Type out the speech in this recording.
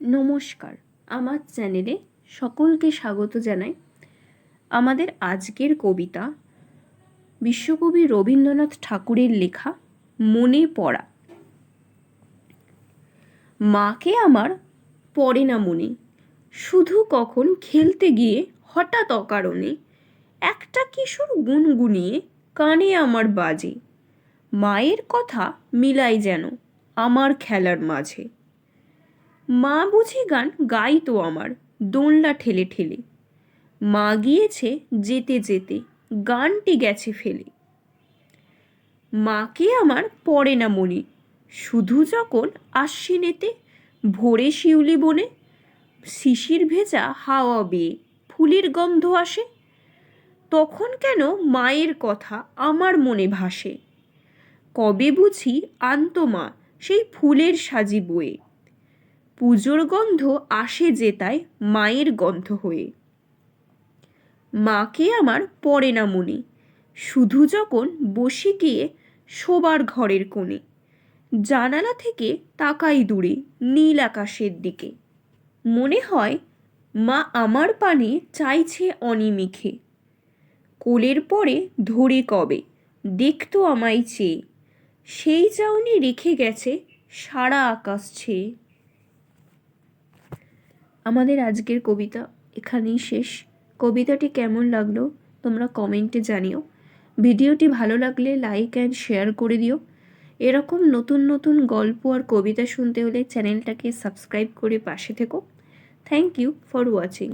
নমস্কার। আমার চ্যানেলে সকলকে স্বাগত জানাই। আমাদের আজকের কবিতা বিশ্বকবি রবীন্দ্রনাথ ঠাকুরের লেখা মনে পড়া। মাকে আমার পড়ে না মনে, শুধু কখন খেলতে গিয়ে হঠাৎ অকারণে একটা কিশোর গুনগুনিয়ে কানে আমার বাজে। মায়ের কথা মিলাই যেন আমার খেলার মাঝে। মা বুঝি গান গাইতো আমার, দোলনা ঠেলে ঠেলে। মা গিয়েছে যেতে যেতে, গানটি গেছে ফেলে। মাকে আমার পড়ে না মনে, শুধু যখন আশ্বিনেতে ভোরে শিউলি বনে, শিশির ভেজা হাওয়া বেয়ে ফুলের গন্ধ আসে, তখন কেন মায়ের কথা আমার মনে ভাসে। কবে বুঝি আনত মা সেই ফুলের সাজি বয়ে। পুজোর গন্ধ আসে যেতায় মায়ের গন্ধ হয়ে। মাকে আমার পড়ে না মনে। শুধু যখন বসে গিয়ে শোবার ঘরের কোণে। জানালা থেকে তাকাই দূরে, নীল আকাশের দিকে। মনে হয় মা আমার পানে চাইছে অনিমিখে। কোলের পরে ধরে কবে দেখতো আমায় চেয়ে। সেই চাউনি রেখে গেছে সারা আকাশ ছেয়ে। আমাদের আজকের কবিতা এখানেই শেষ। কবিতাটি কেমন লাগল তোমরা কমেন্টে জানিও। ভিডিওটি ভালো লাগলে লাইক অ্যান্ড শেয়ার করে দিও। এরকম নতুন নতুন গল্প আর কবিতা শুনতে হলে চ্যানেলটাকে সাবস্ক্রাইব করে পাশে থেকো। Thank you for watching.